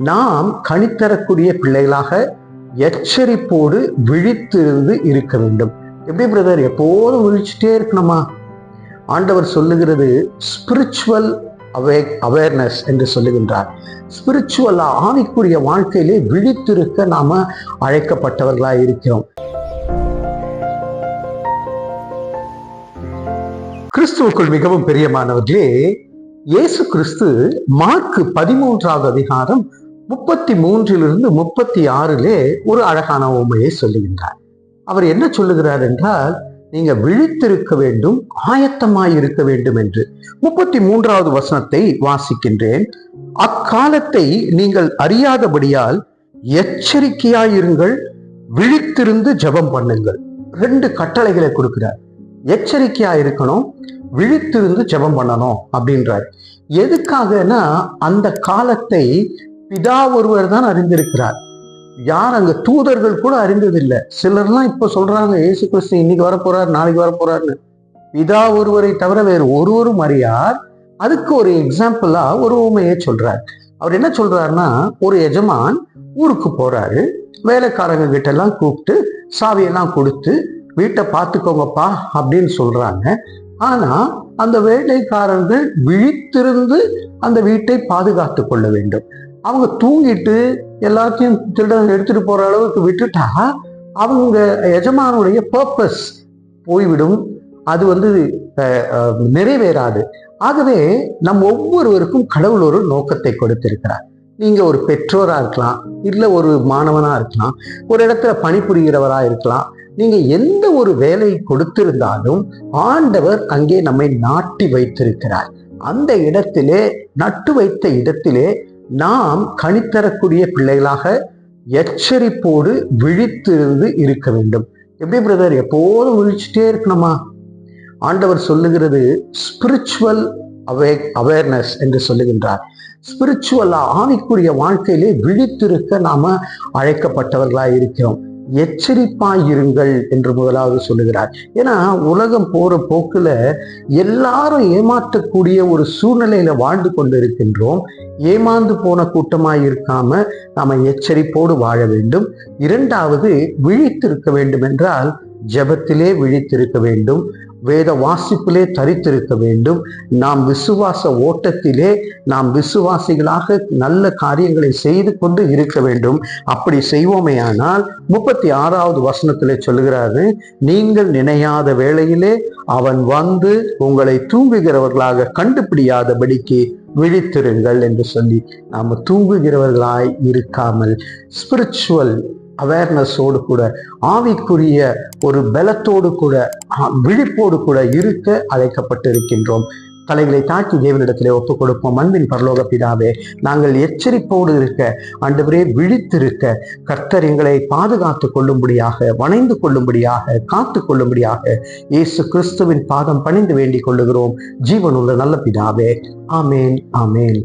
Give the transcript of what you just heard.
நாம் கணித்தரக்கூடிய பிள்ளைகளாக எச்சரிப்போடு விழித்திருந்து இருக்க வேண்டும். எப்படி பிரதர் எப்போதும் விழிச்சுட்டே இருக்கணுமா? ஆண்டவர் சொல்லுகிறது ஸ்பிரிச்சுவல் அவே அவேர்னஸ் என்று சொல்லுகின்றார். ஸ்பிரிச்சுவலா ஆவிக்குரிய வாழ்க்கையிலே விழித்திருக்க நாம அழைக்கப்பட்டவர்களாக இருக்கிறோம். கிறிஸ்துவுக்குள் மிகவும் பிரியமானவர்களே இயேசு கிறிஸ்து மார்க்கு பதிமூன்றாவது அதிகாரம் முப்பத்தி மூன்றிலிருந்து முப்பத்தி ஆறிலே ஒரு அழகான உண்மையை சொல்லுகின்றார். அவர் என்ன சொல்லுகிறார் என்றால் நீங்க விழித்திருக்க வேண்டும் ஆயத்தமாய் இருக்க வேண்டும் என்று முப்பத்தி மூன்றாவது வசனத்தை வாசிக்கின்றேன். அக்காலத்தை நீங்கள் அறியாதபடியால் எச்சரிக்கையாயிருங்கள் விழித்திருந்து ஜெபம் பண்ணுங்கள். ரெண்டு கட்டளைகளை கொடுக்கிறார். எச்சரிக்கையா இருக்கணும் விழித்திருந்து ஜெபம் பண்ணணும் அப்படின்றார். எதுக்காகனா அந்த காலத்தை பிதா ஒருவர் தான் அறிந்திருக்கிறார். யார் அங்க தூதர்கள் கூட அறிந்ததில்லை. சிலர்லாம் இப்ப சொல்றாங்க ஏசு கிறிஸ்து இன்னைக்கு வரப்போறார் நாளைக்கு வரப்போறாருன்னு. பிதா ஒருவரை தவிர வேறு ஒருவரும் அறியார். அதுக்கு ஒரு எக்ஸாம்பிளா ஒரு உண்மையை சொல்றார். அவர் என்ன சொல்றாருன்னா ஒரு எஜமான் ஊருக்கு போறாரு. வேலைக்காரங்க கிட்ட எல்லாம் கூப்பிட்டு சாவியெல்லாம் கொடுத்து வீட்டை பார்த்துக்கோங்கப்பா அப்படின்னு சொல்றாங்க. ஆனா அந்த வேலைக்காரர்கள் விழித்திருந்து அந்த வீட்டை பாதுகாத்து கொள்ள வேண்டும். அவங்க தூங்கிட்டு எல்லாத்தையும் திருடன் எடுத்துட்டு போற அளவுக்கு விட்டுட்டா அவங்க எஜமானுடைய பர்பஸ் போய்விடும். அது வந்து நிறைவேறாது. ஆகவே நம் ஒவ்வொருவருக்கும் கடவுள் ஒரு நோக்கத்தை கொடுத்திருக்கிறார். நீங்க ஒரு பெற்றோரா இருக்கலாம் இல்லை ஒரு மாணவனா இருக்கலாம் ஒரு இடத்துல பணிபுரிகிறவரா இருக்கலாம் நீங்க எந்த ஒரு வேலை கொடுத்திருந்தாலும் ஆண்டவர் அங்கே நம்மை நாட்டி வைத்திருக்கிறார். அந்த இடத்திலே நட்டு வைத்த இடத்திலே நாம் கணித்தரக்கூடிய பிள்ளைகளாக எச்சரிப்போடு விழித்திருந்து இருக்க வேண்டும். எப்படி பிரதர் எப்போதும் விழிச்சுட்டே இருக்கணுமா? ஆண்டவர் சொல்லுகிறது ஸ்பிரிச்சுவல் அவே அவேர்னஸ் என்று சொல்லுகின்றார். ஸ்பிரிச்சுவலா ஆவிக்குரிய வாழ்க்கையிலே விழித்திருக்க நாம அழைக்கப்பட்டவர்களாக இருக்கிறோம் எச்சரிப்பாயிருங்கள் என்று முதலாவது சொல்லுகிறார். ஏன்னா உலகம் போற போக்குல எல்லாரும் ஏமாற்றக்கூடிய ஒரு சூழ்நிலையில வாழ்ந்து கொண்டு இருக்கின்றோம் ஏமாந்து போன கூட்டமாய் இருக்காம நாம எச்சரிப்போடு வாழ வேண்டும். இரண்டாவது விழித்திருக்க வேண்டும் என்றால் ஜபத்திலே விழித்திருக்க வேண்டும். வேத வாசிப்பிலே தரித்திருக்க வேண்டும். நாம் விசுவாச ஓட்டத்திலே நாம் விசுவாசிகளாக நல்ல காரியங்களை செய்து கொண்டு இருக்க வேண்டும். அப்படி செய்வோமேயானால் முப்பத்தி ஆறாவது வசனத்திலே சொல்லுகிறாரு நீங்கள் நினையாத வேளையிலே அவன் வந்து உங்களை தூங்குகிறவர்களாக கண்டுபிடியாதபடிக்கு விழித்திருங்கள் என்று சொல்லி நாம் தூங்குகிறவர்களாய் இருக்காமல் ஸ்பிரிச்சுவல் அவேர்னஸோடு கூட ஆவிக்குரிய ஒரு பலத்தோடு கூட விழிப்போடு கூட இருக்க அழைக்கப்பட்டிருக்கின்றோம். தலைகளை தாக்கி தேவனிடத்திலே ஒப்புக் கொடுப்போம் அன்பின் பரலோக பிதாவே நாங்கள் எச்சரிப்போடு இருக்க ஆண்டவரே விழித்திருக்க கர்த்தர் எங்களை பாதுகாத்து கொள்ளும்படியாக வணைந்து கொள்ளும்படியாக காத்து கொள்ளும்படியாக இயேசு கிறிஸ்துவின் பாதம் பணிந்து வேண்டிக் கொள்ளுகிறோம். ஜீவனுள்ள நல்ல பிதாவே ஆமேன் ஆமேன்.